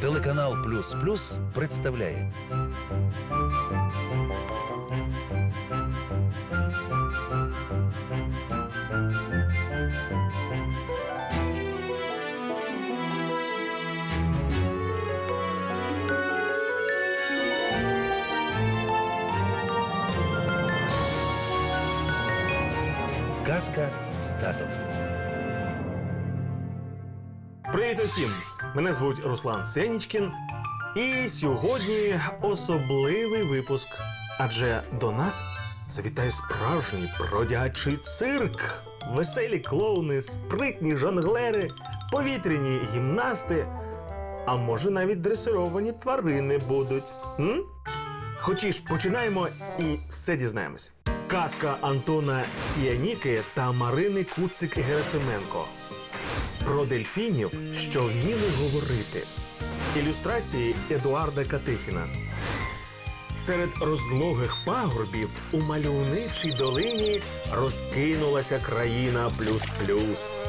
Телеканал Плюс Плюс представляє Казка з татом. Привіт усім! Мене звуть Руслан Сенічкін. І сьогодні особливий випуск. Адже до нас завітає справжній бродячий цирк. Веселі клоуни, спритні жонглери, повітряні гімнасти. А може навіть дресировані тварини будуть. М? Хочеш, починаємо і все дізнаємось. Казка Антона Сіяніки та Марини Куцик Герасименко про дельфінів, що вміли говорити. Ілюстрації Едуарда Катихіна. Серед розлогих пагорбів у мальовничій долині розкинулася країна плюс-плюс.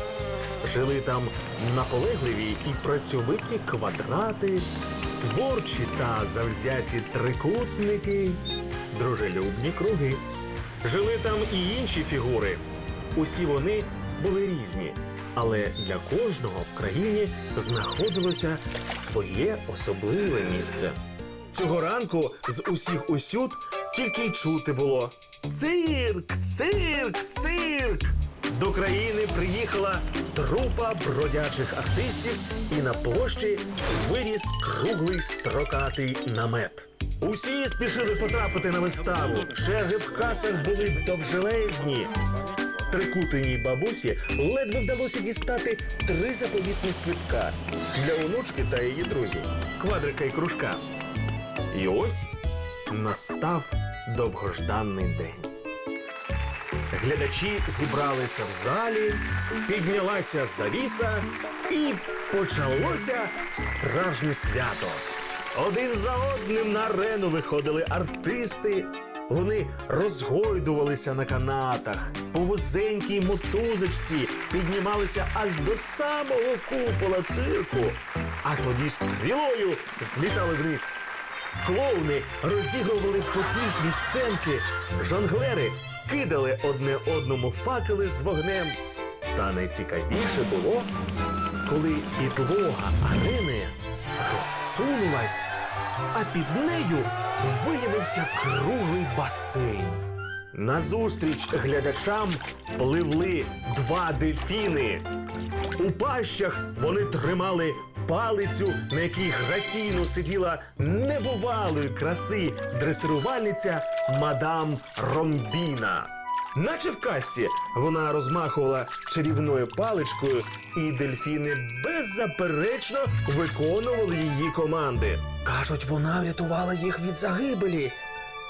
Жили там наполегливі і працьовиті квадрати, творчі та завзяті трикутники, дружелюбні круги. Жили там і інші фігури. Усі вони були різні, але для кожного в країні знаходилося своє особливе місце. Цього ранку з усіх усюд тільки й чути було: Цирк, цирк, цирк! До країни приїхала трупа бродячих артистів, і на площі виріс круглий строкатий намет. Усі спішили потрапити на виставу. Черги в касах були довжелезні. Трикутиній бабусі ледве вдалося дістати три заповітних квитка для онучки та її друзів, квадрика і кружка. І ось настав довгожданий день. Глядачі зібралися в залі, піднялася завіса і почалося справжнє свято. Один за одним на арену виходили артисти. Вони розгойдувалися на канатах, по вузенькій мотузочці піднімалися аж до самого купола цирку, а тоді стрілою злітали вниз. Клоуни розігрували потішні сценки, жонглери кидали одне одному факели з вогнем. Та найцікавіше було, коли підлога арени розсунулась, а під нею виявився круглий басейн. Назустріч глядачам пливли два дельфіни. У пащах вони тримали палицю, на якій граційно сиділа небувалої краси дресирувальниця мадам Ромбіна. Наче в касті вона розмахувала чарівною паличкою, і дельфіни беззаперечно виконували її команди. Кажуть, вона врятувала їх від загибелі.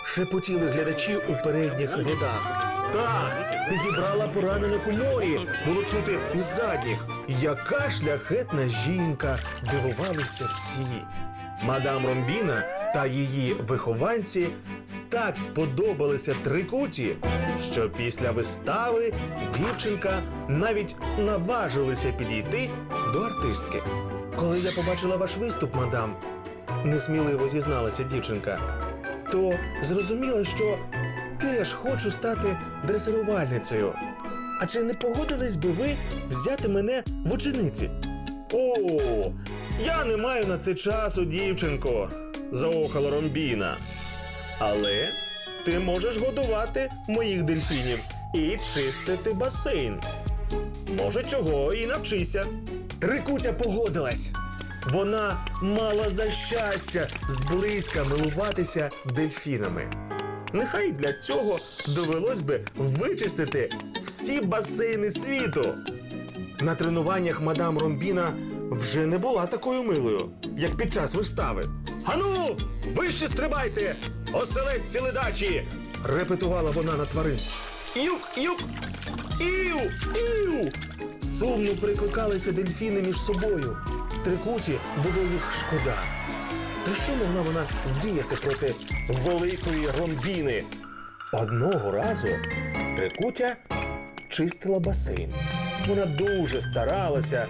Шепотіли глядачі у передніх рядах. Так, підібрала поранених у морі, було чути із задніх. Яка шляхетна жінка, дивувалися всі. Мадам Ромбіна та її вихованці так сподобалися трикуті, що після вистави дівчинка навіть наважилася підійти до артистки. Коли я побачила ваш виступ, мадам, несміливо зізналася дівчинка, то зрозуміла, що теж хочу стати дресирувальницею. А чи не погодились би ви взяти мене в учениці? О, я не маю на це часу, дівчинко, заохала Ромбіна. Але ти можеш годувати моїх дельфінів і чистити басейн. Може, чого і навчися. Трикутя погодилась. Вона мала за щастя зблизька милуватися дельфінами. Нехай для цього довелось би вичистити всі басейни світу. На тренуваннях мадам Ромбіна вже не була такою милою, як під час вистави. Ану, вище стрибайте! Оселедці ледачі! репетувала вона на тварин. Юк, юк! Іу! Іу! Сумно прикликалися дельфіни між собою. Трикуті було їх шкода. Та що могла вона вдіяти проти великої ромбіни? Одного разу трикутя чистила басейн. Вона дуже старалася,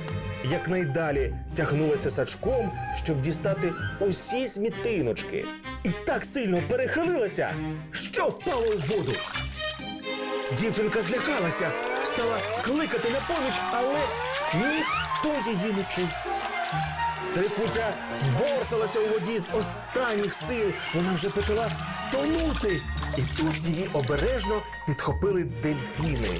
якнайдалі тягнулася сачком, щоб дістати усі смітиночки. І так сильно перехилилася, що впало в воду. Дівчинка злякалася, стала кликати на поміч, але ніхто її не чув. Трикутя борсалася у воді з останніх сил. Вона вже почала тонути. І тут її обережно підхопили дельфіни.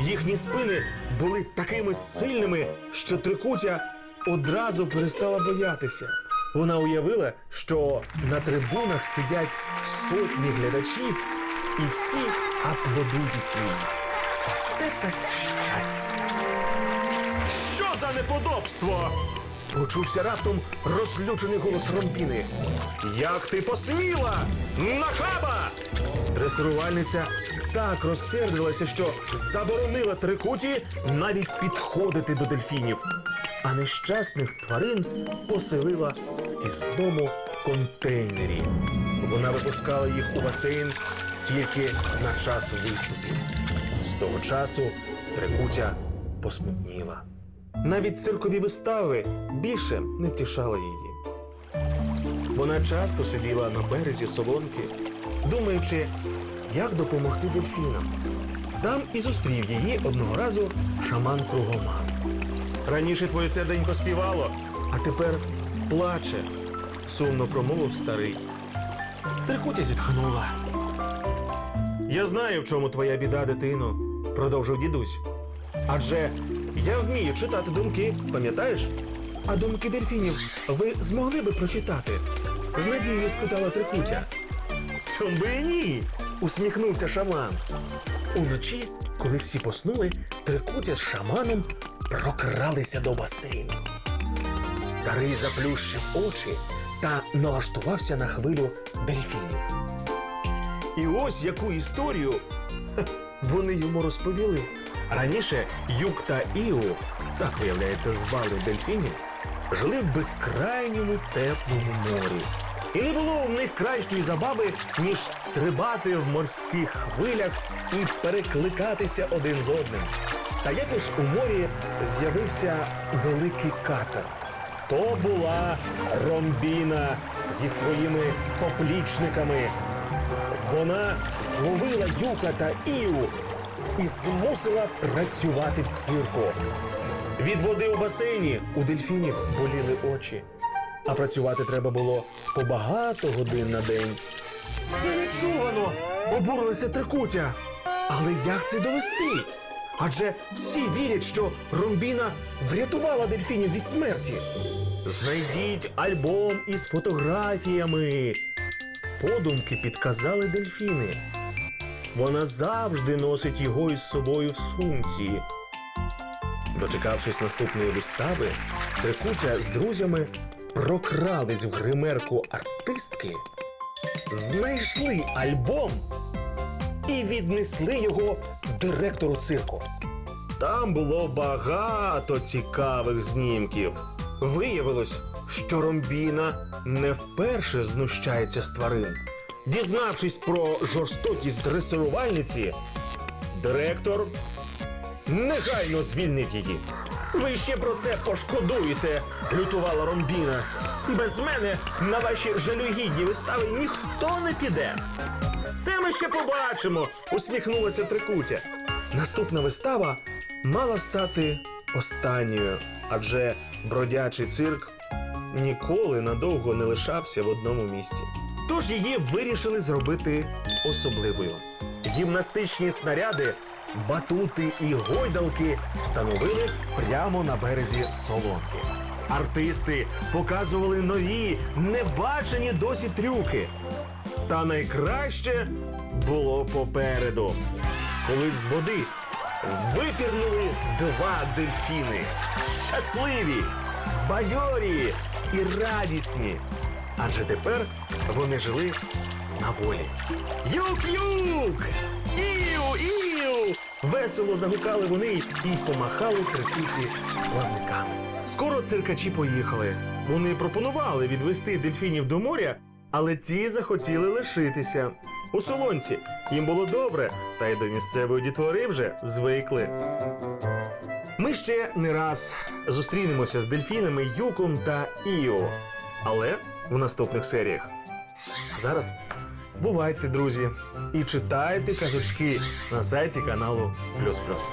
Їхні спини були такими сильними, що трикутя одразу перестала боятися. Вона уявила, що на трибунах сидять сотні глядачів, і всі аплодують їй. Це так щастя. Що за неподобство? Почувся раптом розлючений голос Ромпіни. Як ти посміла? Нахаба! Дресирувальниця так розсердилася, що заборонила трикуті навіть підходити до дельфінів, а нещасних тварин поселила тісному контейнері. Вона випускала їх у басейн тільки на час виступів. З того часу трикутя посмутніла. Навіть циркові вистави більше не втішали її. Вона часто сиділа на березі солонки, думаючи, як допомогти дельфінам. Там і зустрів її одного разу шаман кругоман. Раніше твоє серденько співало, а тепер плаче, сумно промовив старий. Трикутя зітхнула. Я знаю, в чому твоя біда, дитино, продовжив дідусь. Адже я вмію читати думки, пам'ятаєш? А думки дельфінів ви змогли би прочитати? З надією спитала Трикутя. Чом би і ні? усміхнувся шаман. Уночі, коли всі поснули, Трикутя з шаманом прокралися до басейну. Старий заплющив очі та налаштувався на хвилю дельфінів. І ось яку історію вони йому розповіли. Раніше Юк та Іу, так виявляється, звали дельфінів, жили в безкрайньому теплому морі. І не було в них кращої забави, ніж стрибати в морських хвилях і перекликатися один з одним. Та якось у морі з'явився великий катер. То була Ромбіна зі своїми поплічниками. Вона зловила Юка та Іу і змусила працювати в цирку. Від води у басейні у дельфінів боліли очі, а працювати треба було по багато годин на день. Це нечувано! обурилася трикутя. Але як це довести? Адже всі вірять, що Ромбіна врятувала дельфінів від смерті. Знайдіть альбом із фотографіями. Подумки підказали дельфіни. Вона завжди носить його із собою в сумці. Дочекавшись наступної вистави, Трикутя з друзями прокрались в гримерку артистки, знайшли альбом і віднесли його директору цирку. Там було багато цікавих знімків. Виявилось, що Ромбіна не вперше знущається з тварин. Дізнавшись про жорстокість дресирувальниці, директор негайно звільнив її. Ви ще про це пошкодуєте, лютувала Ромбіна. Без мене на ваші жалюгідні вистави ніхто не піде. Це ми ще побачимо, усміхнулася Трикутя. Наступна вистава мала стати останньою, адже бродячий цирк ніколи надовго не лишався в одному місці. Тож її вирішили зробити особливою. Гімнастичні снаряди, батути і гойдалки встановили прямо на березі солонки. Артисти показували нові, небачені досі трюки. Та найкраще було попереду, коли з води випірнули два дельфіни. Щасливі, бадьорі і радісні. Адже тепер вони жили на волі. Юк-юк! Іу, іу! Весело загукали вони і помахали трикуті плавниками. Скоро циркачі поїхали. Вони пропонували відвести дельфінів до моря, але ті захотіли лишитися. У солонці їм було добре, та й до місцевої дітвори вже звикли. Ми ще не раз зустрінемося з дельфінами Юком та Іо, але в наступних серіях. Зараз бувайте, друзі, і читайте казочки на сайті каналу Плюс Плюс.